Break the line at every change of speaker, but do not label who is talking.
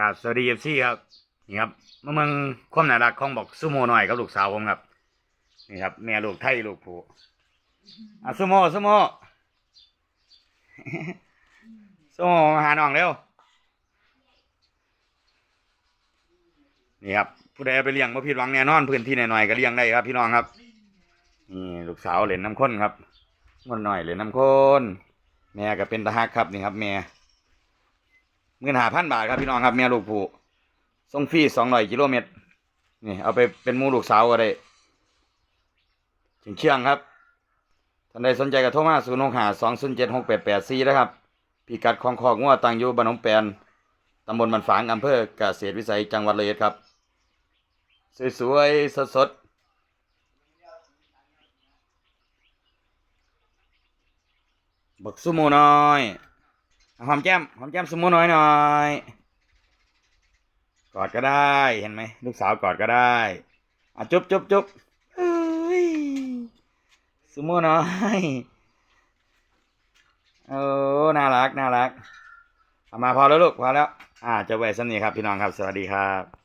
กาบสวัสดีเอฟซีครับนี่ครับมาเมืองความน่ารักของบอกซูโม่หน่อยกับลูกสาวผมครับ นี่ครับ แม่ลูกไทยลูกผู้อะซูโม่ซูโม่ซูโม่มาหาน้องเร็วนี่ครับผู้ใดไปเลี้ยงบ่ผิดหวังแน่นอนพื้นที่หน่อยๆก็เลี้ยงได้ครับ พี่น้องครับนี่ลูกสาวเล่นน้ำข้นครับงอนหน่อยเล่นน้ำข้นแม่ก็เป็นตาฮักครับนี่ครับ แม่ เงินหาพันบาทครับพี่น้องครับแม่ลูกผู้ส่งฟรีสองร้อยกิโลเมตร นี่ เอาไปเป็นมูลูกสาวก็ได้ถึงเชียงครับท่านใดสนใจก็โทรมาศูนย์หกห้าสองศูนย์เจ็ดหกแปดแปดสี่นะครับพิกัดของคอกงัวตังอยู่บ้านหนองแปนตำบลบันฝางอำเภอเกษตรวิสัยจังหวัดเลยครับ สวยๆสดๆบักซุโมน้อย หอมแก้มหอมแก้มสมูน้อยหน่อย กอดก็ได้เห็นไหมลูกสาวกอดก็ได้อะจุ๊บจุ๊บจุ๊บเอ้ยสมูน้อยโอ้น่ารักน่ารักเอามาพอแล้วลูกพอแล้ว อ่าจะไว้สำนีครับพี่น้องครับสวัสดีครับ